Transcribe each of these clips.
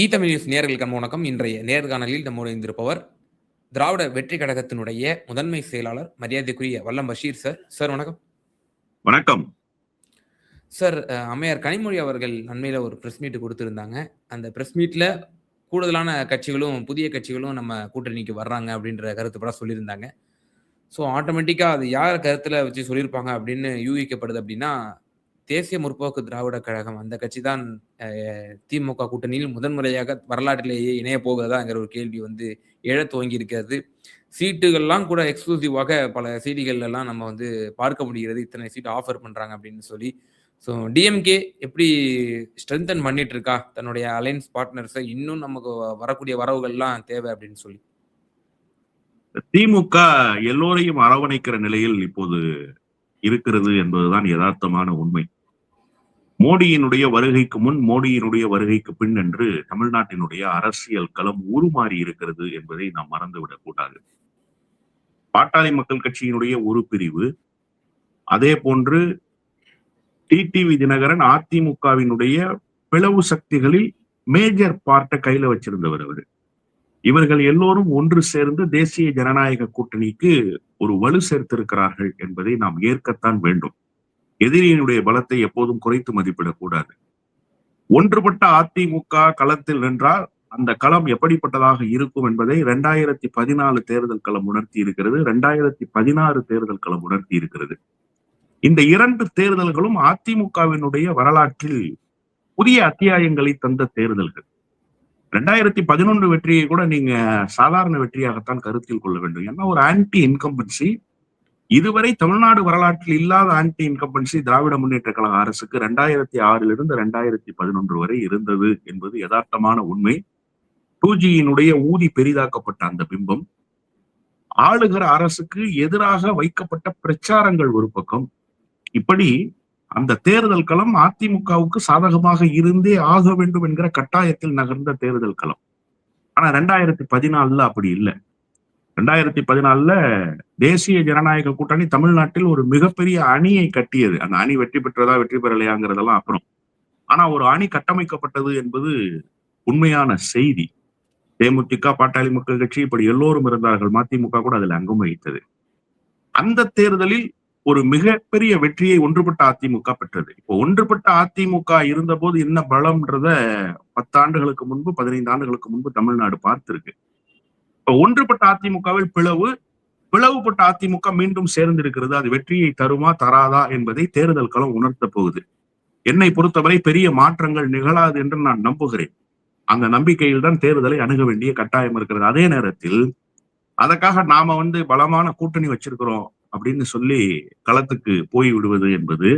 ஈ Tamil news நேர்களுக்கு வணக்கம். இன்றைய நேர்காணலில் நம்மோடு இருந்திருப்பவர் திராவிட வெற்றி கழகத்தினுடைய முதன்மை செயலாளர் மரியாதைக்குரிய வல்லம் பஷீர் சார். சார் வணக்கம். வணக்கம். சார் அம்மையார் கனிமொழி அவர்கள் அண்மையில் ஒரு ப்ரெஸ் மீட் கொடுத்துருந்தாங்க. அந்த ப்ரெஸ் மீட்டில் கூடுதலான கட்சிகளும் புதிய கட்சிகளும் நம்ம கூட்டணிக்கு வர்றாங்க அப்படின்ற கருத்து படம் சொல்லியிருந்தாங்க ஸோ ஆட்டோமேட்டிக்காக அது யார் கருத்தில் வச்சு சொல்லியிருப்பாங்க அப்படின்னு யூகிக்கப்படுது அப்படின்னா தேசிய முற்போக்கு திராவிட கழகம் அந்த கட்சி தான் திமுக கூட்டணியில் முதன்முறையாக வரலாற்றிலேயே இணைய போகிறதாங்கிற ஒரு கேள்வி வந்து எழத் துவங்கி இருக்கிறது. சீட்டுகள்லாம் கூட எக்ஸ்க்ளூசிவாக பல சீட்டுகள்லாம் நம்ம வந்து பார்க்க முடிகிறது. இத்தனை சீட் ஆஃபர் பண்றாங்க அப்படின்னு சொல்லி. ஸோ டிஎம்கே எப்படி ஸ்ட்ரென்தன் பண்ணிட்டு இருக்கா தன்னுடைய அலைன்ஸ் பார்ட்னர்ஸை இன்னும் நமக்கு வரக்கூடிய வரவுகள்லாம் தேவை அப்படின்னு சொல்லி. திமுக எல்லோரையும் அரவணைக்கிற நிலையில் இப்போது இருக்கிறது என்பதுதான் யதார்த்தமான உண்மை. மோடியினுடைய வருகைக்கு முன் மோடியினுடைய வருகைக்கு பின் என்று தமிழ்நாட்டினுடைய அரசியல் களம் உருமாறி இருக்கிறது என்பதை நாம் மறந்துவிடக் கூடாது. பாட்டாளி மக்கள் கட்சியினுடைய ஒரு பிரிவு அதே போன்று டிடிவி தினகரன் அதிமுகவினுடைய பிளவு சக்திகளில் மேஜர் பார்ட்டை கையில வச்சிருந்தவர் அவர். இவர்கள் எல்லோரும் ஒன்று சேர்ந்து தேசிய ஜனநாயக கூட்டணிக்கு ஒரு வலு சேர்த்திருக்கிறார்கள் என்பதை நாம் ஏற்கத்தான் வேண்டும். எதிரியினுடைய பலத்தை எப்போதும் குறைத்து மதிப்பிடக்கூடாது. ஒன்றுபட்ட அதிமுக களத்தில் நின்றால் அந்த களம் எப்படிப்பட்டதாக இருக்கும் என்பதை இரண்டாயிரத்தி பதினாலு தேர்தல் களம் உணர்த்தி இருக்கிறது. இரண்டாயிரத்தி பதினாறு தேர்தல் களம் உணர்த்தி இருக்கிறது. இந்த இரண்டு தேர்தல்களும் அதிமுகவினுடைய வரலாற்றில் புதிய அத்தியாயங்களை தந்த தேர்தல்கள். ரெண்டாயிரத்தி பதினொன்று வெற்றியை கூட நீங்க சாதாரண வெற்றியாகத்தான் கருத்தில் கொள்ள வேண்டும். ஏன்னா ஒரு ஆன்டி இன்கம்பன்சி இதுவரை தமிழ்நாடு வரலாற்றில் இல்லாத ஆன்டி இன்கம்பன்சி திராவிட முன்னேற்ற கழக அரசுக்கு ரெண்டாயிரத்தி ஆறிலிருந்து ரெண்டாயிரத்தி பதினொன்று வரை இருந்தது என்பது யதார்த்தமான உண்மை. டூஜியினுடைய ஊதி பெரிதாக்கப்பட்ட அந்த பிம்பம். ஆளுகிற அரசுக்கு எதிராக வைக்கப்பட்ட பிரச்சாரங்கள் ஒரு பக்கம். இப்படி அந்த தேர்தல் களம் அதிமுகவுக்கு சாதகமாக இருந்தே ஆக வேண்டும் என்கிற கட்டாயத்தில் நகர்ந்த தேர்தல் களம். ஆனா ரெண்டாயிரத்தி பதினாலுல அப்படி இல்லை. ரெண்டாயிரத்தி பதினாலுல தேசிய ஜனநாயக கூட்டணி தமிழ்நாட்டில் ஒரு மிகப்பெரிய அணியை கட்டியது. அந்த அணி வெற்றி பெற்றதா வெற்றி பெறலையாங்கிறதெல்லாம் அப்புறம். ஆனா ஒரு அணி கட்டமைக்கப்பட்டது என்பது உண்மையான செய்தி. தேமுதிக பாட்டாளி மக்கள் கட்சி இப்படி எல்லோரும் இருந்தார்கள். மதிமுக கூட அதில் அங்கம் வகித்தது. அந்த தேர்தலில் ஒரு மிகப்பெரிய வெற்றியை ஒன்றுபட்ட அதிமுக பெற்றது. இப்போ ஒன்றுபட்ட அதிமுக இருந்தபோது என்ன பலம்ன்றத பத்தாண்டுகளுக்கு முன்பு பதினைந்து ஆண்டுகளுக்கு முன்பு தமிழ்நாடு பார்த்திருக்கு. இப்ப ஒன்றுபட்ட அதிமுகவில் பிளவு பிளவுபட்ட அதிமுக மீண்டும் சேர்ந்திருக்கிறது. அது வெற்றியை தருமா தராதா என்பதை தேர்தல் களம் உணர்த்த போகுது. என்னை பொறுத்தவரை பெரிய மாற்றங்கள் நிகழாது என்று நான் நம்புகிறேன். அந்த நம்பிக்கையில் தான் தேர்தலை அணுக வேண்டிய கட்டாயம் இருக்கிறது. அதே நேரத்தில் அதற்காக நாம வந்து பலமான கூட்டணி வச்சிருக்கிறோம் அப்படின்னு சொல்லி களத்துக்கு போய் விடுவது என்பது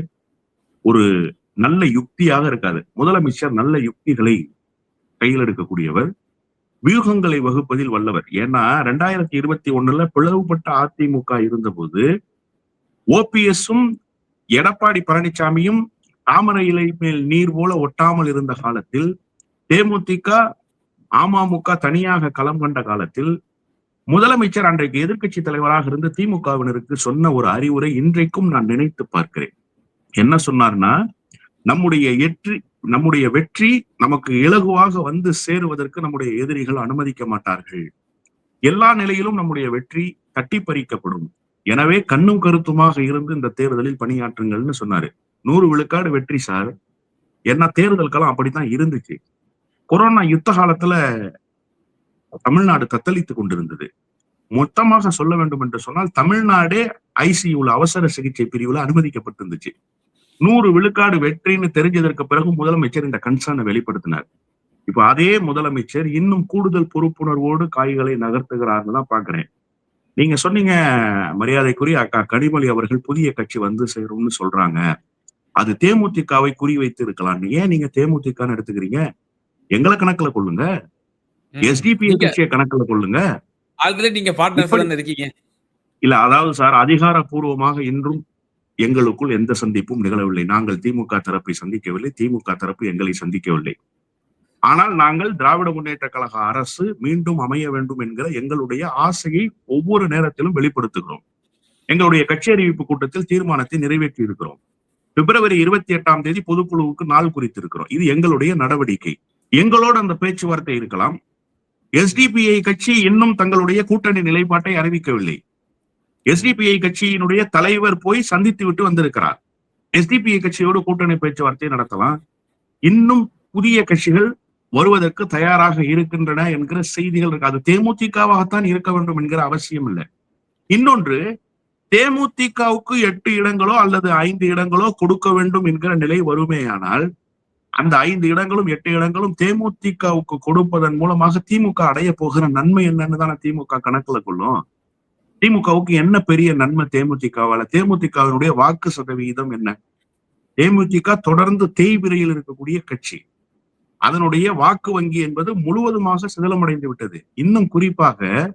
ஒரு நல்ல யுக்தியாக இருக்காது. முதலமைச்சர் நல்ல யுக்திகளை கையில் எடுக்கக்கூடியவர். வியூகங்களை வகுப்பதில் வல்லவர். ஏன்னா ரெண்டாயிரத்தி இருபத்தி ஒண்ணுல பிளவுபட்ட அதிமுக இருந்தபோது ஓபிஎஸும் எடப்பாடி பழனிசாமியும் தாமரை இலை மேல் நீர் போல ஒட்டாமல் இருந்த காலத்தில் தேமுதிக அமமுக தனியாக களம் கண்ட காலத்தில் முதலமைச்சர் அன்றைக்கு எதிர்க்கட்சி தலைவராக இருந்த திமுகவினருக்கு சொன்ன ஒரு அறிவுரை இன்றைக்கும் நான் நினைத்து பார்க்கிறேன். என்ன சொன்னார்னா நம்முடைய எற்றி நம்முடைய வெற்றி நமக்கு இலகுவாக வந்து சேருவதற்கு நம்முடைய எதிரிகள் அனுமதிக்க மாட்டார்கள். எல்லா நிலையிலும் நம்முடைய வெற்றி தட்டி பறிக்கப்படும் எனவே கண்ணும் கருத்துமாக இருந்து இந்த தேர்தலில் பணியாற்றுங்கள்னு சொன்னாரு. நூறு விழுக்காடு வெற்றி சார். என்ன தேர்தல்களும் அப்படித்தான் இருந்துச்சு. கொரோனா யுத்த காலத்துல தமிழ்நாடு தத்தளித்துக் கொண்டிருந்தது. மொத்தமாக சொல்ல வேண்டும் என்று சொன்னால் தமிழ்நாடே ஐசியூல அவசர சிகிச்சை பிரிவுல அனுமதிக்கப்பட்டிருந்துச்சு. நூறு விழுக்காடு வெற்றின்னு தெரிஞ்சதற்கு பிறகு முதலமைச்சர் இந்த கன்சர்னை வெளிப்படுத்தினார். இப்ப அதே முதலமைச்சர் இன்னும் கூடுதல் பொறுப்புணர்வோடு காய்களை நகர்த்துகிறார்னு தான் பாக்குறேன் நீங்க சொன்னீங்க மரியாதைக்குரிய அக்கா கனிமொழி அவர்கள் புதிய கட்சி வந்து சேரும்னு சொல்றாங்க. அது தேமுதிகவை குறி வைத்து இருக்கலாம் ஏன் நீங்க தேமுதிகன்னு எடுத்துக்கிறீங்க? எங்களை கணக்குல கொள்ளுங்க. எஸ்டிபி கட்சியை கணக்குல கொள்ளுங்க. ஆல்ரெடி நீங்க தானே இருக்கீங்க. இல்ல அதாவது சார் அதிகாரப்பூர்வமாக இன்றும் எங்களுக்குள் எந்த சந்திப்பும் நிகழவில்லை. நாங்கள் திமுக தரப்பை சந்திக்கவில்லை. திமுக தரப்பு எங்களை சந்திக்கவில்லை. ஆனால் நாங்கள் திராவிட முன்னேற்ற கழக அரசு மீண்டும் அமைய வேண்டும் என்கிற எங்களுடைய ஆசையை ஒவ்வொரு நேரத்திலும் வெளிப்படுத்துகிறோம். எங்களுடைய கட்சி அறிவிப்பு கூட்டத்தில் தீர்மானத்தை நிறைவேற்றி இருக்கிறோம். பிப்ரவரி இருபத்தி எட்டாம் தேதி பொதுக்குழுவுக்கு நாள் குறித்திருக்கிறோம். இது எங்களுடைய நடவடிக்கை. எங்களோடு அந்த பேச்சுவார்த்தை இருக்கலாம். எஸ்டிபிஐ கட்சி இன்னும் தங்களுடைய கூட்டணி நிலைப்பாட்டை அறிவிக்கவில்லை. எஸ்டிபிஐ கட்சியினுடைய தலைவர் போய் சந்தித்து விட்டு வந்திருக்கிறார். எஸ்டிபிஐ கட்சியோடு கூட்டணி பேச்சுவார்த்தை நடத்தலாம். இன்னும் புதிய கட்சிகள் வருவதற்கு தயாராக இருக்கின்றன என்கிற செய்திகள் இருக்கு. அது தேமுதிகவாகத்தான் இருக்க வேண்டும் என்கிற அவசியம் இல்லை. இன்னொன்று தேமுதிகவுக்கு எட்டு இடங்களோ அல்லது ஐந்து இடங்களோ கொடுக்க வேண்டும் என்கிற நிலை வருமேயானால் அந்த ஐந்து இடங்களும் எட்டு இடங்களும் தேமுதிகவுக்கு கொடுப்பதன் மூலமாக திமுக அடைய போகிற நன்மை என்னன்னு தானே திமுக கணக்குல கொள்ளும். திமுகவுக்கு என்ன பெரிய நன்மை தேமுதிகவால? தேமுதிகவினுடைய வாக்கு சதவிகிதம் என்ன? தேமுதிக தொடர்ந்து தேய்பிரையில் இருக்கக்கூடிய கட்சி. அதனுடைய வாக்கு வங்கி என்பது முழுவதுமாக சிதலமடைந்து விட்டது. இன்னும் குறிப்பாக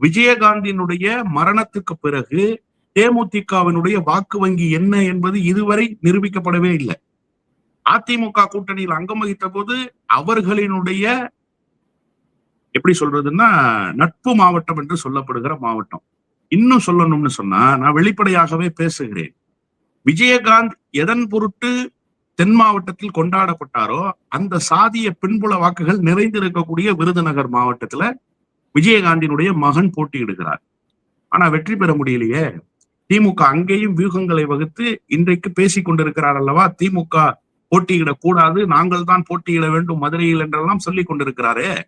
விஜயகாந்தினுடைய மரணத்துக்கு பிறகு தேமுதிகவினுடைய வாக்கு வங்கி என்ன என்பது இதுவரை நிரூபிக்கப்படவே இல்லை. அதிமுக கூட்டணியில் அங்கம் வகித்த போது அவர்களினுடைய எப்படி சொல்றதுன்னா நட்பு மாவட்டம் என்று சொல்லப்படுகிற மாவட்டம். இன்னும் சொல்லணும்னு சொன்னா நான் வெளிப்படையாகவே பேசுகிறேன். விஜயகாந்த் எதன் பொருட்டு தென் மாவட்டத்தில் கொண்டாடப்பட்டாரோ அந்த சாதிய பின்புல வாக்குகள் நிறைந்திருக்கக்கூடிய விருதுநகர் மாவட்டத்துல விஜயகாந்தினுடைய மகன் போட்டியிடுகிறார். ஆனா வெற்றி பெற முடியலையே. திமுக அங்கேயும் வியூகங்களை வகுத்து இன்றைக்கு பேசிக் கொண்டிருக்கிறார் அல்லவா? திமுக போட்டியிடக் கூடாது நாங்கள் தான் போட்டியிட வேண்டும் மதுரையில் என்றெல்லாம் சொல்லிக் கொண்டிருக்கிறாரே.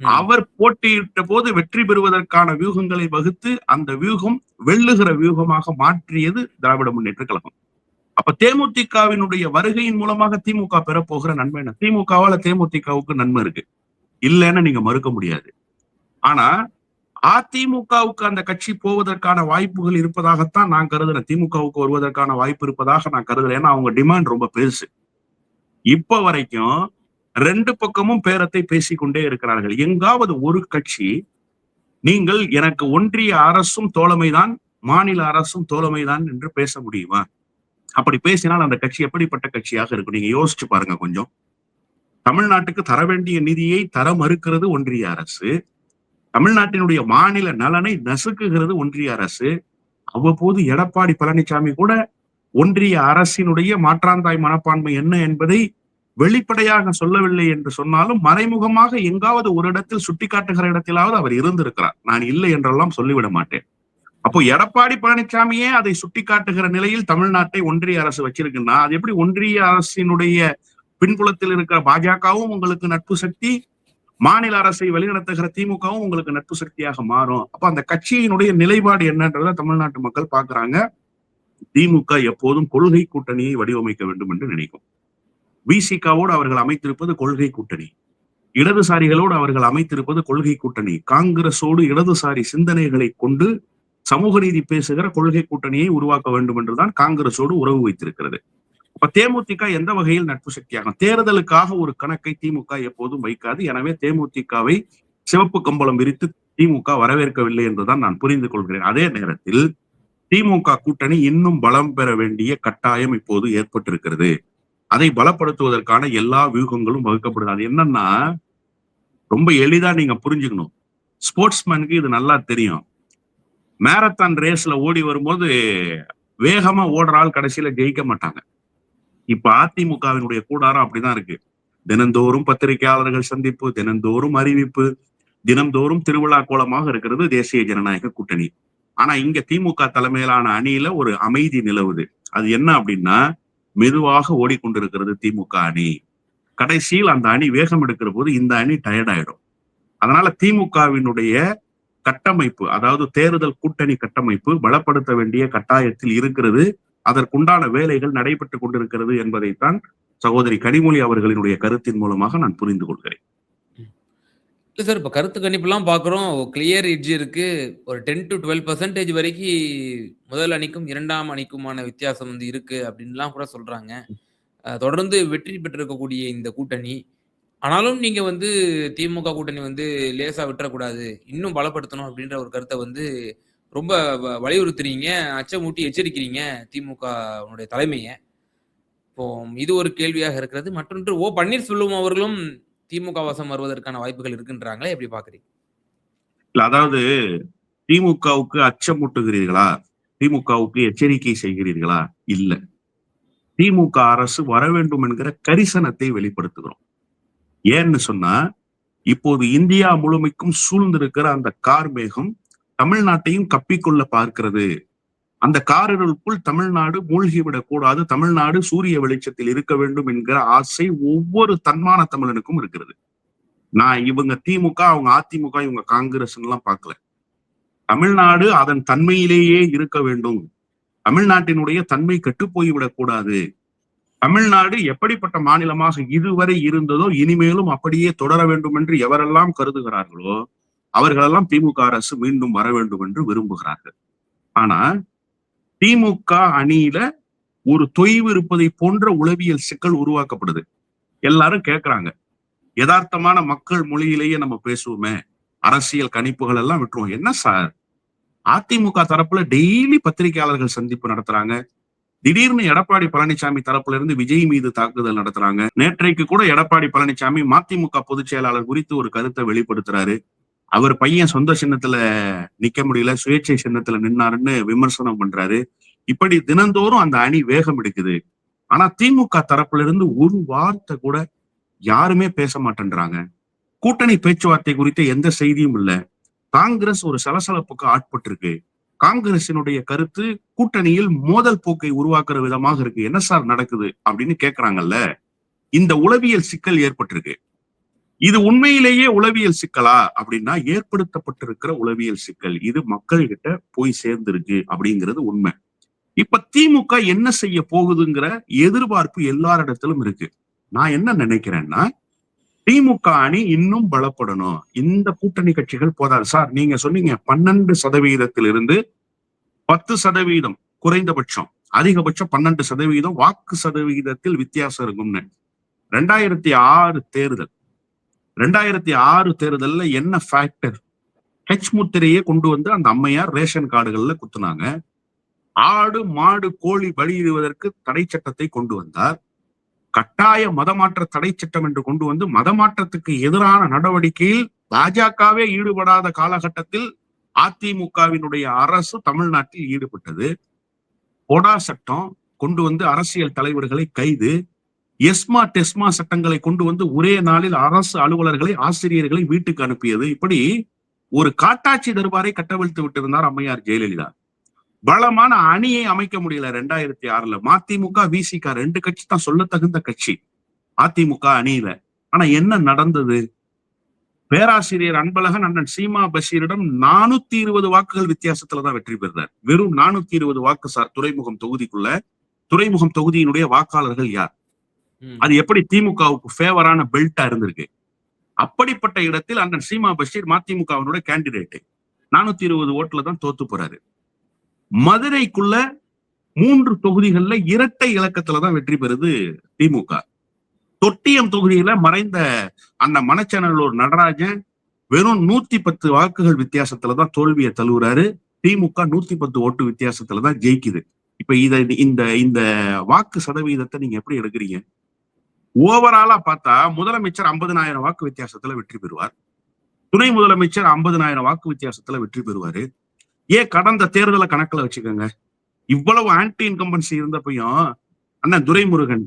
அவர் போட்டியிட்ட போது வெற்றி பெறுவதற்கான வியூகங்களை வகுத்து அந்த வியூகம் வெல்லுகிற வியூகமாக மாற்றியது திராவிட முன்னேற்ற கழகம். அப்ப தேமுதிகவினுடைய வருகையின் மூலமாக திமுக பெறப்போகிற நன்மை என்ன? திமுகவால தேமுதிகவுக்கு நன்மை இருக்கு. இல்லைன்னு நீங்க மறுக்க முடியாது. ஆனா அதிமுகவுக்கு அந்த கட்சி போவதற்கான வாய்ப்புகள் இருப்பதாகத்தான் நான் கருதுறேன். திமுகவுக்கு வருவதற்கான வாய்ப்பு இருப்பதாக நான் கருதுறேன். ஏன்னா அவங்க டிமாண்ட் ரொம்ப பெருசு. இப்ப வரைக்கும் ரெண்டு பக்கமும் பேரத்தை பேசிக்கொண்டே இருக்கிறார்கள். எங்காவது ஒரு கட்சி நீங்கள் எனக்கு ஒன்றிய அரசும் தோழமைதான் மாநில அரசும் தோழமைதான் என்று பேச முடியுமா? அப்படி பேசினால் அந்த கட்சி எப்படிப்பட்ட கட்சியாக இருக்கும்? நீங்க யோசிச்சு பாருங்க கொஞ்சம். தமிழ்நாட்டுக்கு தர வேண்டிய நிதியை தர மறுக்கிறது ஒன்றிய அரசு. தமிழ்நாட்டினுடைய மாநில நலனை நசுக்குகிறது ஒன்றிய அரசு. அவ்வப்போது எடப்பாடி பழனிசாமி கூட ஒன்றிய அரசினுடைய மாற்றாந்தாய் மனப்பான்மை என்ன என்பதை வெளிப்படையாக சொல்லவில்லை என்று சொன்னாலும் மறைமுகமாக எங்காவது ஒரு இடத்தில் சுட்டிக்காட்டுகிற இடத்திலாவது அவர் இருந்திருக்கிறார். நான் இல்லை என்றெல்லாம் சொல்லிவிட மாட்டேன். அப்போ எடப்பாடி பழனிசாமியே அதை சுட்டிக்காட்டுகிற நிலையில் தமிழ்நாட்டை ஒன்றிய அரசு வச்சிருக்குன்னா அது எப்படி ஒன்றிய அரசினுடைய பின்புலத்தில் இருக்கிற பாஜகவும் உங்களுக்கு நட்பு சக்தி மாநில அரசை வழிநடத்துகிற திமுகவும் உங்களுக்கு நட்பு சக்தியாக மாறும். அப்ப அந்த கட்சியினுடைய நிலைப்பாடு என்னன்றத தமிழ்நாட்டு மக்கள் பாக்குறாங்க திமுக எப்போதும் கொள்கை கூட்டணியை வடிவமைக்க வேண்டும் என்று நினைக்கும். விசிகாவோடு அவர்கள் அமைத்திருப்பது கொள்கை கூட்டணி. இடதுசாரிகளோடு அவர்கள் அமைத்திருப்பது கொள்கை கூட்டணி. காங்கிரஸோடு இடதுசாரி சிந்தனைகளை கொண்டு சமூக நீதி பேசுகிற கொள்கை கூட்டணியை உருவாக்க வேண்டும் என்றுதான் காங்கிரஸோடு உறவு வைத்திருக்கிறது. இப்ப தேமுதிக எந்த வகையில் நட்பு சக்தியாகும்? தேர்தலுக்காக ஒரு கணக்கை திமுக எப்போதும் வைக்காது. எனவே தேமுதிகவை சிவப்பு கம்பளம் விரித்து திமுக வரவேற்கவில்லை என்றுதான் நான் புரிந்து கொள்கிறேன். அதே நேரத்தில் திமுக கூட்டணி இன்னும் பலம் பெற வேண்டிய கட்டாயம் இப்போது ஏற்பட்டிருக்கிறது. அதை பலப்படுத்துவதற்கான எல்லா வியூகங்களும் வகுக்கப்படுது. அது என்னன்னா ரொம்ப எளிதா நீங்க புரிஞ்சுக்கணும். ஸ்போர்ட்ஸ்மேனுக்கு இது நல்லா தெரியும். மேரத்தான் ரேஸ்ல ஓடி வரும்போது வேகமா ஓடுற ஆள் கடைசியில ஜெயிக்க மாட்டாங்க. இப்ப அதிமுகவினுடைய கூடாரம் அப்படிதான் இருக்கு. தினந்தோறும் பத்திரிகையாளர்கள் சந்திப்பு தினந்தோறும் அறிவிப்பு தினந்தோறும் திருவிழா கோலமாக இருக்கிறது தேசிய ஜனநாயக கூட்டணி. ஆனா இங்க திமுக தலைமையிலான அணியில ஒரு அமைதி நிலவுது. அது என்ன அப்படின்னா மெதுவாக ஓடிக்கொண்டிருக்கிறது திமுக அணி. கடைசியில் அந்த அணி வேகம் எடுக்கிற போது இந்த அணி டயர்ட் ஆயிடும். அதனால திமுகவினுடைய கட்டமைப்பு அதாவது தேர்தல் கூட்டணி கட்டமைப்பு பலப்படுத்த வேண்டிய கட்டாயத்தில் இருக்கிறது. அதற்குண்டான வேலைகள் நடைபெற்றுக் கொண்டிருக்கிறது என்பதைத்தான் சகோதரி கனிமொழி அவர்களினுடைய கருத்தின் மூலமாக நான் புரிந்து கொள்கிறேன். இல்லை சார் இப்போ கருத்து கணிப்புலாம் பார்க்குறோம் கிளியர் இட்ஜி இருக்கு. ஒரு டென் டு டுவெல் பர்சன்டேஜ் வரைக்கும் முதல் அணிக்கும் இரண்டாம் அணிக்குமான வித்தியாசம் வந்து இருக்கு அப்படின்லாம் கூட சொல்றாங்க. தொடர்ந்து வெற்றி பெற்றிருக்கக்கூடிய இந்த கூட்டணி. ஆனாலும் நீங்க வந்து திமுக கூட்டணி வந்து லேசா விட்டுறக்கூடாது. இன்னும் பலப்படுத்தணும் அப்படின்ற ஒரு கருத்தை வந்து ரொம்ப வ- வலியுறுத்துறீங்க. அச்சமூட்டி எச்சரிக்கிறீங்க திமுக உடைய தலைமையை. இப்போ இது ஒரு கேள்வியாக இருக்கிறது. மற்றொன்று ஓ பன்னீர்செல்வம் அவர்களும் திமுக வசம் வருவதற்கான வாய்ப்புகள் இருக்குன்றாங்களே? எப்படி பாக்குறீங்க இல்ல அதாவது திமுகவுக்கு அச்சமூட்டுகிறீர்களா? திமுகவுக்கு எச்சரிக்கை செய்கிறீர்களா? இல்ல. திமுக அரசு வர வேண்டும் என்கிற கரிசனத்தை வெளிப்படுத்துகிறோம். ஏன்னு சொன்னா இப்போது இந்தியா முழுமைக்கும் சூழ்ந்திருக்கிற அந்த கார் மேகம் தமிழ்நாட்டையும் கப்பிக்கொள்ள பார்க்கிறது. அந்த காரிருளுக்குள் தமிழ்நாடு மூழ்கிவிடக் கூடாது தமிழ்நாடு சூரிய வெளிச்சத்தில் இருக்க வேண்டும் என்கிற ஆசை ஒவ்வொரு தன்மான தமிழனுக்கும் இருக்கிறது. நான் இவங்க திமுக அவங்க அதிமுக இவங்க காங்கிரஸ் எல்லாம் பார்க்கல. தமிழ்நாடு அதன் தன்மையிலேயே இருக்க வேண்டும். தமிழ்நாட்டினுடைய தன்மை கெட்டு போய்விடக் கூடாது. தமிழ்நாடு எப்படிப்பட்ட மாநிலமாக இதுவரை இருந்ததோ இனிமேலும் அப்படியே தொடர வேண்டும் என்று எவரெல்லாம் கருதுகிறார்களோ அவர்களெல்லாம் திமுக அரசு மீண்டும் வர வேண்டும் என்று விரும்புகிறார்கள். ஆனா திமுக அணியில ஒரு தொய்வு இருப்பதை போன்ற உளவியல் சிக்கல் உருவாக்கப்படுது. எல்லாரும் கேட்கிறாங்க யதார்த்தமான மக்கள் மொழியிலேயே நம்ம பேசுவோமே. அரசியல் கணிப்புகள் எல்லாம் விட்டுருவோம். என்ன சார்? அதிமுக தரப்புல டெய்லி பத்திரிகையாளர்கள் சந்திப்பு நடத்துறாங்க. திடீர்னு எடப்பாடி பழனிசாமி தரப்புல இருந்து விஜய் மீது தாக்குதல் நடத்துறாங்க. நேற்றைக்கு கூட எடப்பாடி பழனிசாமி மதிமுக பொதுச் செயலாளர் குறித்து ஒரு கருத்தை வெளிப்படுத்துறாரு. அவர் பையன் சொந்த சின்னத்துல நிக்க முடியல சுயேட்சை சின்னத்துல நின்னாருன்னு விமர்சனம் பண்றாரு. இப்படி தினந்தோறும் அந்த அணி வேகம் எடுக்குது. ஆனா திமுக தரப்புல இருந்து ஒரு வார்த்தை கூட யாருமே பேச மாட்டேன்றாங்க. கூட்டணி பேச்சுவார்த்தை குறித்த எந்த செய்தியும் இல்ல. காங்கிரஸ் ஒரு சலசலப்புக்கு ஆட்பட்டிருக்கு. காங்கிரசினுடைய கருத்து கூட்டணியில் மோதல் போக்கை உருவாக்குற விதமாக இருக்கு. என்ன சார் நடக்குது? அப்படின்னு கேக்குறாங்கல்ல. இந்த உளவியல் சிக்கல் ஏற்பட்டிருக்கு. இது உண்மையிலேயே உளவியல் சிக்கலா? அப்படின்னா ஏற்படுத்தப்பட்டிருக்கிற உளவியல் சிக்கல். இது மக்கள் கிட்ட போய் சேர்ந்திருக்கு அப்படிங்கிறது உண்மை. இப்ப திமுக என்ன செய்ய போகுதுங்கிற எதிர்பார்ப்பு எல்லாரிடத்திலும் இருக்கு. நான் என்ன நினைக்கிறேன்னா திமுக அணி இன்னும் பலப்படணும். இந்த கூட்டணி கட்சிகள் போதாது. சார் நீங்க சொன்னீங்க பன்னெண்டு சதவீதத்திலிருந்து பத்து சதவீதம் குறைந்தபட்சம். அதிகபட்சம் பன்னெண்டு சதவீதம் வாக்கு சதவீதத்தில் வித்தியாசம் இருக்கும்னு. ரெண்டாயிரத்தி ஆறு தேர்தல். ரெண்டாயிரத்தி ஆறு தேர்தல்ல என்ன ஃபேக்டர் ஹெச் முத்திரையே கொண்டு வந்து அந்த அம்மையார் ரேஷன் கார்டுகள்ல குத்துனாங்க. ஆடு மாடு கோழி பலியிடுவதற்கு தடை சட்டத்தை கொண்டு வந்தார். கட்டாய மதமாற்ற தடை சட்டம் என்று கொண்டு வந்து மதமாற்றத்துக்கு எதிரான நடவடிக்கையில் பாஜகவே ஈடுபடாத காலகட்டத்தில் அதிமுகவினுடைய அரசு தமிழ்நாட்டில் ஈடுபட்டது. பொடா சட்டம் கொண்டு வந்து அரசியல் தலைவர்களை கைது. எஸ்மா டெஸ்மா சட்டங்களை கொண்டு வந்து ஒரே நாளில் அரசு அலுவலர்களை ஆசிரியர்களை வீட்டுக்கு அனுப்பியது. இப்படி ஒரு காட்டாட்சி தர்பாரை கட்டவிழ்த்து விட்டிருந்தார் அம்மையார் ஜெயலலிதா. பலமான அணியை அமைக்க முடியல ரெண்டாயிரத்தி ஆறுல. மதிமுக விசிக ரெண்டு கட்சி தான் சொல்ல தகுந்த கட்சி. அதிமுக அணியில. ஆனா என்ன நடந்தது? பேராசிரியர் அன்பழகன் அண்ணன் சீமா பஷீரிடம் நானூத்தி இருபது வாக்குகள் வித்தியாசத்துலதான் வெற்றி பெறுறார் வெறும் நானூத்தி இருபது வாக்கு சார் துறைமுகம் தொகுதிக்குள்ள. துறைமுகம் தொகுதியினுடைய வாக்காளர்கள் யார்? அது எப்படி திமுகவுக்கு ஃபேவரான பெல்ட்டா இருந்திருக்கு? அப்படிப்பட்ட இடத்தில் அண்ணன் சீமா பஷீர் மதிமுகவினுடைய கேண்டிடேட் நானூத்தி இருபது ஓட்டுல தான் தோத்து போறாரு. மதுரைக்குள்ள மூன்று தொகுதிகள்ல இரட்டை இலக்கத்துல தான் வெற்றி பெறுது திமுக. தொட்டியம் தொகுதியில மறைந்த அந்த மணச்சநல்லூர் நடராஜன் வெறும் நூத்தி பத்து வாக்குகள் வித்தியாசத்துல தான் தோல்வியை தழுவுறாரு. திமுக நூத்தி பத்து ஓட்டு வித்தியாசத்துல தான் ஜெயிக்குது. இப்ப இத இந்த இந்த வாக்கு சதவீதத்தை நீங்க எப்படி எடுக்கிறீங்க? ஓவராலா பார்த்தா முதலமைச்சர் ஐம்பதனாயிரம் வாக்கு வித்தியாசத்துல வெற்றி பெறுவார். துணை முதலமைச்சர் ஐம்பதனாயிரம் வாக்கு வித்தியாசத்துல வெற்றி பெறுவாரு. ஏன் கடந்த தேர்தலை கணக்குல வச்சுக்கோங்க. இவ்வளவு ஆன்டி இன்கம்பன்சி இருந்தப்பையும் அண்ணன் துரைமுருகன்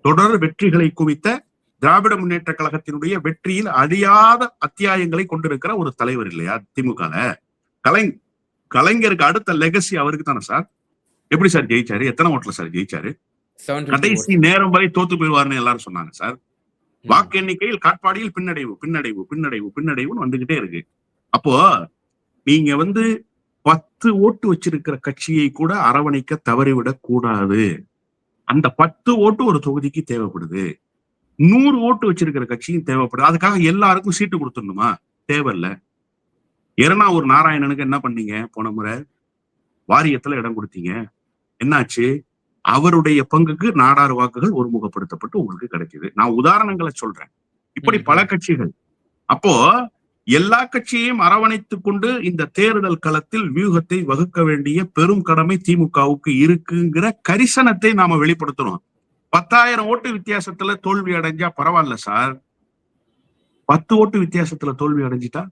தொடர் வெற்றிகளை குவித்த திராவிட முன்னேற்ற கழகத்தினுடைய வெற்றியில் அழியாத அத்தியாயங்களை கொண்டிருக்கிற ஒரு தலைவர் இல்லையா திமுக கலை கலைஞருக்கு அடுத்த லெகசி அவருக்கு தானே சார்? எப்படி சார் ஜெயிச்சாரு? எத்தனை ஓட்டுல சார் ஜெயிச்சாரு? கடைசி நேரம் வரை தோத்து போயிடுவாருன்னு எல்லாரும் சொன்னாங்க சார். வாக்கு எண்ணிக்கையில் காட்பாடியில் பின்னடைவு பின்னடைவு பின்னடைவு பின்னடைவுன்னு வந்துகிட்டே இருக்கு. அப்போ நீங்க வந்து பத்து ஓட்டு வச்சிருக்கிற கட்சியை கூட அரவணைக்க தவறிவிடக் கூடாது. அந்த பத்து ஓட்டு ஒரு தொகுதிக்கு தேவைப்படுது. நூறு ஓட்டு வச்சிருக்கிற கட்சியும் தேவைப்படுது. அதுக்காக எல்லாருக்கும் சீட்டு கொடுத்துடணுமா? தேவையில்ல. ஒரு நாராயணனுக்கு என்ன பண்ணீங்க? போன முறை வாரியத்துல இடம் கொடுத்தீங்க. என்னாச்சு? அவருடைய பங்குக்கு நாடார் வாக்குகள் ஒருமுகப்படுத்தப்பட்டு உங்களுக்கு கிடைக்குது. நான் உதாரணங்களை சொல்றேன். இப்படி. பல கட்சிகள். அப்போ எல்லா கட்சியையும் அரவணைத்துக் கொண்டு இந்த தேர்தல் களத்தில் வியூகத்தை வகுக்க வேண்டிய பெரும் கடமை திமுகவுக்கு இருக்குங்கிற கரிசனத்தை நாம வெளிப்படுத்தணும் பத்தாயிரம் ஓட்டு வித்தியாசத்துல தோல்வி அடைஞ்சா பரவாயில்ல சார். பத்து ஓட்டு வித்தியாசத்துல தோல்வி அடைஞ்சிட்டா?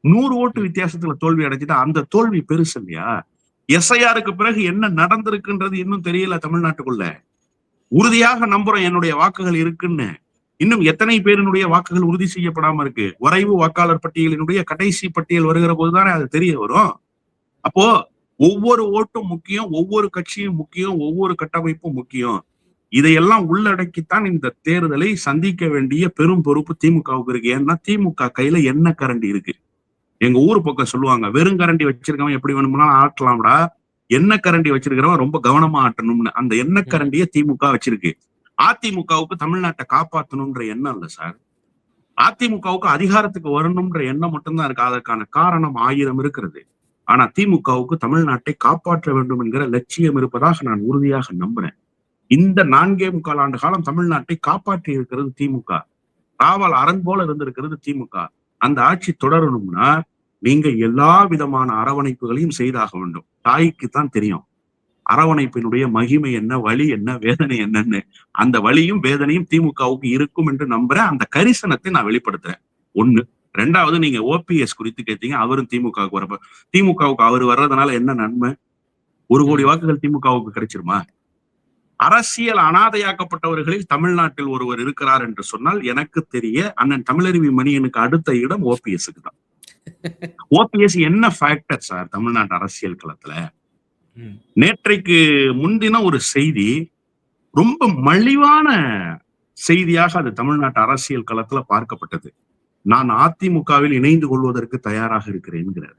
நூறு ஓட்டு வித்தியாசத்துல தோல்வி அடைஞ்சிட்டா? அந்த தோல்வி பெருசு இல்லையா? எஸ்ஐஆருக்கு பிறகு என்ன நடந்திருக்குன்றது இன்னும் தெரியல தமிழ்நாட்டுக்குள்ள. உறுதியாக நம்புறோம் என்னுடைய வாக்குகள் இருக்குன்னு. இன்னும் எத்தனை பேரினுடைய வாக்குகள் உறுதி செய்யப்படாம இருக்கு? வரைவு வாக்காளர் பட்டியலினுடைய கடைசி பட்டியல் வருகிற போதுதானே அது தெரிய வரும். அப்போ ஒவ்வொரு ஓட்டும் முக்கியம் ஒவ்வொரு கட்சியும் முக்கியம் ஒவ்வொரு கட்டமைப்பும் முக்கியம். இதையெல்லாம் உள்ளடக்கித்தான் இந்த தேர்தலை சந்திக்க வேண்டிய பெரும் பொறுப்பு திமுகவுக்கு இருக்கு. ஏன்னா திமுக கையில என்ன கரண்டி இருக்கு? எங்க ஊர் பக்கம் சொல்லுவாங்க வெறும் கரண்டி வச்சிருக்கவன் எப்படி வேணும்னாலும் ஆட்டலாம்டா. என்ன கரண்டி வச்சிருக்கிறவன் ரொம்ப கவனமா ஆட்டணும்னு. அந்த எண்ண கரண்டிய திமுக வச்சிருக்கு. அதிமுகவுக்கு தமிழ்நாட்டை காப்பாத்தணும்ன்ற எண்ணம் இல்ல சார். அதிமுகவுக்கு அதிகாரத்துக்கு வரணும்ன்ற எண்ணம் மட்டும்தான் இருக்கு. அதற்கான காரணம் ஆயிரம் இருக்கிறது. ஆனா திமுகவுக்கு தமிழ்நாட்டை காப்பாற்ற வேண்டும் என்கிற லட்சியம் இருப்பதாக நான் உறுதியாக நம்புறேன். இந்த நான்கே முக்கால் ஆண்டு காலம் தமிழ்நாட்டை காப்பாற்றி இருக்கிறது திமுக. காவல் அரண் போல இருந்திருக்கிறது திமுக. அந்த ஆட்சி தொடரணும்னா நீங்க எல்லா விதமான அரவணைப்புகளையும் செய்தாக வேண்டும். தாய்க்கு தான் தெரியும். அரவணைப்பினுடைய மகிமை என்ன வழி என்ன வேதனை என்னன்னு. அந்த வழியும் வேதனையும் திமுகவுக்கு இருக்கும் என்று நம்புறேன் அந்த கரிசனத்தை நான் வெளிப்படுத்துறேன். ஒண்ணு. ரெண்டாவது நீங்க ஓபிஎஸ் குறித்து கேட்டீங்க அவரும் திமுகவுக்கு வரப்ப திமுகவுக்கு அவர் வர்றதுனால என்ன நன்மை? ஒரு கோடி வாக்குகள் திமுகவுக்கு கிடைச்சிருமா? அரசியல் அனாதையாக்கப்பட்டவர்களில் தமிழ்நாட்டில் ஒருவர் இருக்கிறார் என்று சொன்னால் எனக்கு தெரிய அண்ணன் தமிழருவி மணியனுக்கு அடுத்த இடம் ஓபிஎஸ்க்கு தான். ஓபிஎஸ் என்ன ஃபேக்டர் சார் தமிழ்நாட்டு அரசியல் களத்துல. நேற்றைக்கு முன்தினம் ஒரு செய்தி ரொம்ப மலிவான செய்தியாக அது தமிழ்நாட்டு அரசியல் களத்துல பார்க்கப்பட்டது. நான் அதிமுகவில் இணைந்து கொள்வதற்கு தயாராக இருக்கிறேன்கிறார்.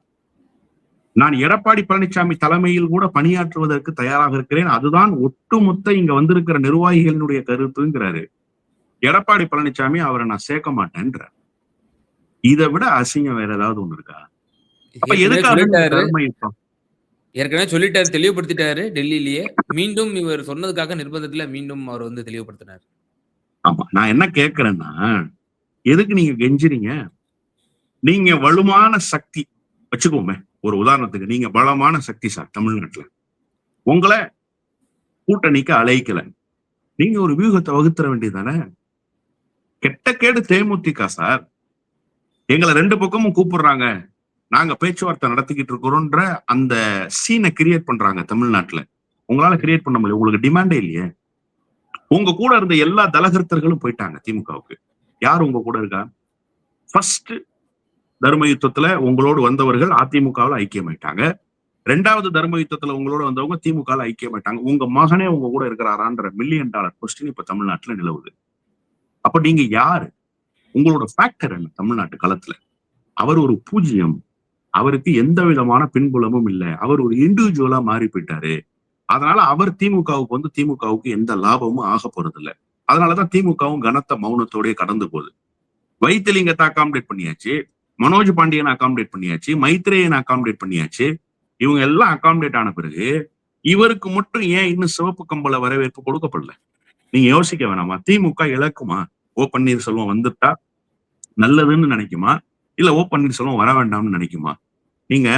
நான் எடப்பாடி பழனிசாமி தலைமையில் கூட பணியாற்றுவதற்கு தயாராக இருக்கிறேன். அதுதான் ஒட்டுமொத்த இங்க வந்திருக்கிற நிர்வாகிகளினுடைய கருத்துங்கிறாரு. எடப்பாடி பழனிசாமி அவரை நான் சேர்க்க மாட்டேன்றார். இதை விட அசிங்கம் வேற ஏதாவது ஒண்ணு இருக்கா? அப்ப எதுக்காக ஏற்கனவே சொல்லிட்டாரு தெளிவுபடுத்திட்டாரு டெல்லியிலேயே. மீண்டும் இவர் சொன்னதுக்காக நிர்பந்தத்துல மீண்டும் அவர் வந்து தெளிவுபடுத்தினார். ஆமா நான் என்ன கேக்குறேன்னா எதுக்கு நீங்க கெஞ்சுறீங்க? நீங்க வலுவான சக்தி வச்சுக்கோமே. ஒரு உதாரணத்துக்கு நீங்க பலமான சக்தி சார் தமிழ்நாட்டுல. உங்களை கூட்டணிக்கு அழைக்கல. நீங்க ஒரு வியூகத்தை வகுத்துற வேண்டியதானே கெட்ட கேடு தேமுதிக சார். எங்களை ரெண்டு பக்கமும் கூப்பிடுறாங்க. நாங்க பேச்சுவார்த்தை நடத்திக்கிட்டு இருக்கிறோன்ற அந்த சீனை கிரியேட் பண்றாங்க தமிழ்நாட்டுல. உங்களால கிரியேட் பண்ண முடியல. உங்களுக்கு டிமாண்டே இல்லையே. உங்க கூட இருந்த எல்லா தலகர்த்தர்களும் போயிட்டாங்க திமுகவுக்கு. யார் உங்க கூட இருக்கா? ஃபர்ஸ்ட் தர்ம யுத்தத்துல உங்களோடு வந்தவர்கள் அதிமுகவில் ஐக்கியமாயிட்டாங்க. ரெண்டாவது தர்ம யுத்தத்துல உங்களோட வந்தவங்க திமுகவில் ஐக்கியமாயிட்டாங்க. உங்க மகனே உங்க கூட இருக்கிறாரான்ற மில்லியன் டாலர் கொஸ்டின் இப்ப தமிழ்நாட்டுல நிலவுது. அப்ப நீங்க யாரு? உங்களோட ஃபேக்டர் என்ன தமிழ்நாட்டு களத்துல? அவர் ஒரு பூஜ்ஜியம். அவருக்கு எந்த விதமான பின்புலமும் இல்லை. அவர் ஒரு இண்டிவிஜுவலா மாறி போயிட்டாரு. அதனால அவர் திமுகவுக்கு வந்து திமுகவுக்கு எந்த லாபமும் ஆக போறது அதனாலதான் திமுகவும் கனத்த மௌனத்தோடய கடந்து போகுது. வைத்திலிங்கத்தை அகாமடேட் பண்ணியாச்சு. மனோஜ் பாண்டியன் அகாமடேட் பண்ணியாச்சு மைத்ரேயன் அகாமடேட் பண்ணியாச்சு. இவங்க எல்லாம் அகாமடேட் ஆன பிறகு இவருக்கு மட்டும் ஏன் இன்னும் சிவப்பு கம்பள வரவேற்பு கொடுக்கப்படல? நீங்க யோசிக்க வேணாமா? திமுக இழக்குமா? ஓ பன்னீர்செல்வம் வந்துட்டா? நல்லதுன்னு நினைக்குமா? இல்ல ஓ பன்னீர்செல்வம் வர வேண்டாம்னு நினைக்குமா? நீங்க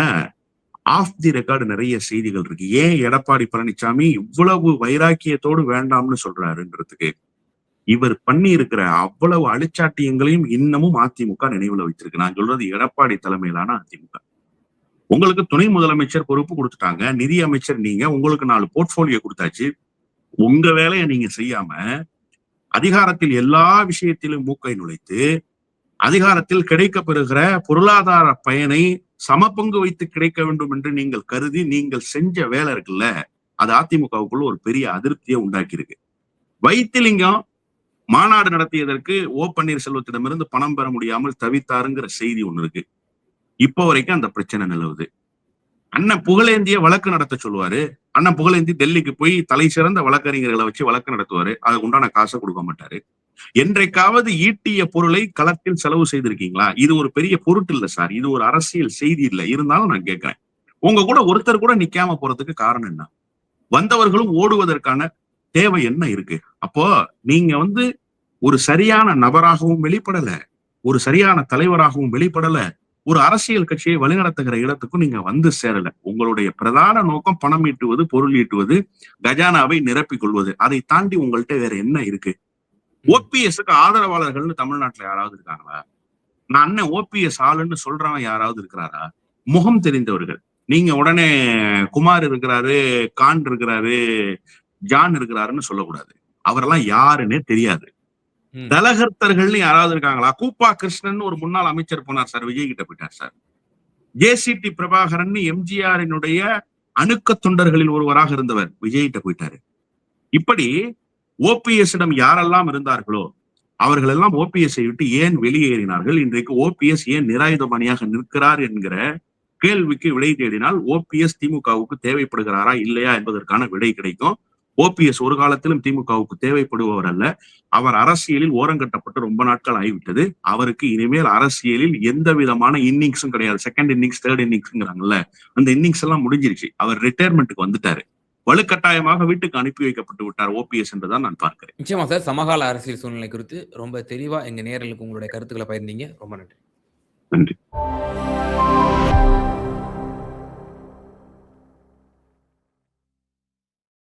ஆஃப் தி ரெக்கார்டு நிறைய செய்திகள் இருக்கு. ஏன் எடப்பாடி பழனிசாமி இவ்வளவு வைராக்கியத்தோடு வேண்டாம்னு சொல்றாருன்றதுக்கு இவர் பண்ணி இருக்கிற அவ்வளவு அழிச்சாட்டியங்களையும் இன்னமும் அதிமுக நினைவுல வைத்திருக்கு. நான் சொல்றது எடப்பாடி தலைமையிலான அதிமுக. உங்களுக்கு துணை முதலமைச்சர் பொறுப்பு கொடுத்துட்டாங்க நிதி அமைச்சர் நீங்க உங்களுக்கு நாலு போர்ட்போலியோ கொடுத்தாச்சு. உங்க வேலையை நீங்க செய்யாம அதிகாரத்தில் எல்லா விஷயத்திலும் மூக்கை நுழைத்து அதிகாரத்தில் கிடைக்கப்பெறுகிற பொருளாதார பயனை சமபங்கு வைத்து கிடைக்க வேண்டும் என்று நீங்கள் கருதி நீங்கள் செஞ்ச வேலை இருக்குல்ல அது அதிமுகவுக்குள்ள ஒரு பெரிய அதிருப்தியை உண்டாக்கி இருக்கு வைத்திலிங்கம் மாநாடு நடத்தியதற்கு ஓ பன்னீர்செல்வத்திடமிருந்து பணம் பெற முடியாமல் தவித்தாருங்கிற செய்தி ஒண்ணு இருக்கு. இப்போ வரைக்கும் அந்த பிரச்சனை நிலவுது. அண்ணன் புகழேந்திய வழக்கு நடத்த சொல்லுவாரு. அண்ணன் புகழேந்தி டெல்லிக்கு போய் தலை சிறந்த வழக்கறிஞர்களை வச்சு வழக்கு நடத்துவாரு. அதுக்கு உண்டான காசை கொடுக்க மாட்டாரு. என்றைக்காவது ஈட்டிய பொருளை களத்தில் செலவு செய்திருக்கீங்களா? இது ஒரு பெரிய பொருட்டு இல்ல சார். இது ஒரு அரசியல் செய்தி இல்ல. இருந்தாலும் நான் கேட்கிறேன். உங்க கூட ஒருத்தர் கூட நிக்காம போறதுக்கு காரணம் என்ன? வந்தவர்களும் ஓடுவதற்கான தேவை என்ன இருக்கு? அப்போ நீங்க வந்து ஒரு சரியான நபராகவும் வெளிப்படல ஒரு சரியான தலைவராகவும் வெளிப்படல ஒரு அரசியல் கட்சியை வழிநடத்துகிற இடத்துக்கும் நீங்க வந்து சேரல. உங்களுடைய பிரதான நோக்கம் பணம் ஈட்டுவது பொருள் ஈட்டுவது கஜானாவை நிரப்பிக் கொள்வது. அதை தாண்டி உங்கள்கிட்ட வேற என்ன இருக்கு? ஓபிஎஸ்க்கு ஆதரவாளர்கள்னு தமிழ்நாட்டுல யாராவது இருக்காங்களா? நான் அண்ணன் ஓபிஎஸ் ஆளுன்னு சொல்றவன் யாராவது இருக்கிறாரா? முகம் தெரிந்தவர்கள். நீங்க உடனே குமார் இருக்கிறாரு கான் இருக்கிறாரு ஜான் இருக்கிறாருன்னு சொல்லக்கூடாது. அவரெல்லாம் யாருன்னே தெரியாது. ம். தலகர்த்தர்கள்னு யாராவது இருக்காங்களா? கூப்பா கிருஷ்ணன் ஒரு முன்னாள் அமைச்சர் போனார் சார் விஜய் கிட்ட போயிட்டார் சார். ஜேசிடி பிரபாகரன் எம்ஜிஆரினுடைய அணுக்க தொண்டர்களில் ஒருவராக இருந்தவர் விஜய் கிட்ட போயிட்டாரு. இப்படி ஓபிஎஸ் இடம் யாரெல்லாம் இருந்தார்களோ அவர்கள் எல்லாம் ஓபிஎஸ் விட்டு ஏன் வெளியேறினார்கள்? இன்றைக்கு ஓபிஎஸ் ஏன் நிராயுதபாணியாக நிற்கிறார் என்கிற கேள்விக்கு விடை தேடினால் ஓபிஎஸ் திமுகவுக்கு தேவைப்படுகிறாரா இல்லையா என்பதற்கான விடை கிடைக்கும். ஓபிஎஸ் ஒரு காலத்திலும் திமுகவுக்கு தேவைப்படுபவர் அல்ல அவர் அரசியலில் ஓரங்கட்டப்பட்டு ரொம்ப நாட்கள் ஆகிவிட்டது. அவருக்கு இனிமேல் அரசியலில் எந்த விதமான இன்னிங்ஸும் கிடையாது. செகண்ட் இன்னிங்ஸ் தேர்ட் இன்னிங்ஸ்ங்கிறாங்கல்ல அந்த இன்னிங்ஸ் எல்லாம் முடிஞ்சிருச்சு. அவர் ரிட்டையர்மெண்ட்டுக்கு வந்துட்டாரு. வலுக்கட்டாயமாக வீட்டுக்கு அனுப்பி வைக்கப்பட்டு விட்டார் ஓபிஎஸ் என்றுதான் நான் பார்க்கிறேன். நிச்சயமா சார் சமகால அரசியல் சூழ்நிலை குறித்து ரொம்ப தெளிவா எங்க நேயர்களுக்கு உங்களுடைய கருத்துக்களை பகிர்ந்தீங்க. ரொம்ப நன்றி. நன்றி.